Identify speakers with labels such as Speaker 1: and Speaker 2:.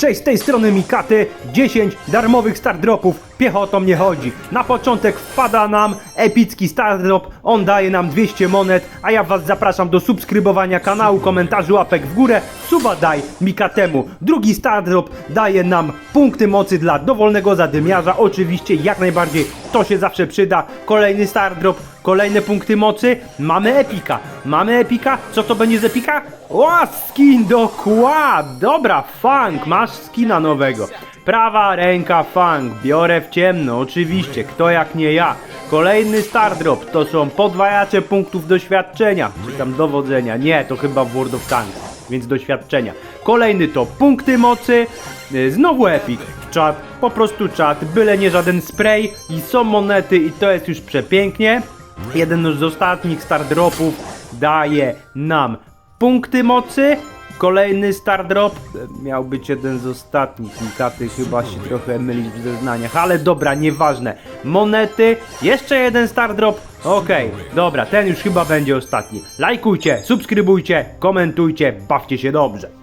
Speaker 1: Cześć, z tej strony Mikaty, 10 darmowych stardropów, piechotą nie chodzi. Na początek wpada nam epicki stardrop, on daje nam 200 monet, a ja was zapraszam do subskrybowania kanału, komentarzy, łapek w górę, suba daj Mikatemu. Drugi stardrop daje nam punkty mocy dla dowolnego zadymiarza, oczywiście jak najbardziej to się zawsze przyda. Kolejny stardrop, kolejne punkty mocy, mamy epika, mamy epika, co to będzie z epika? O, skin do kład, dobra, funk, masz skina nowego. Prawa ręka funk, biorę w ciemno, oczywiście, kto jak nie ja. Kolejny stardrop, to są podwajacze punktów doświadczenia, czy tam dowodzenia, nie, to chyba w World of Tanks, więc doświadczenia. Kolejny to punkty mocy, y, znowu epic, czat, po prostu czat, byle nie żaden spray i są monety i to jest już przepięknie. Jeden z ostatnich stardropów daje nam punkty mocy. Kolejny stardrop e, miał być jeden z ostatnich. Mikaty chyba się trochę mylić w zeznaniach, ale dobra, nieważne. Monety, jeszcze jeden stardrop. Okej, dobra, ten już chyba będzie ostatni. Lajkujcie, subskrybujcie, komentujcie, bawcie się dobrze.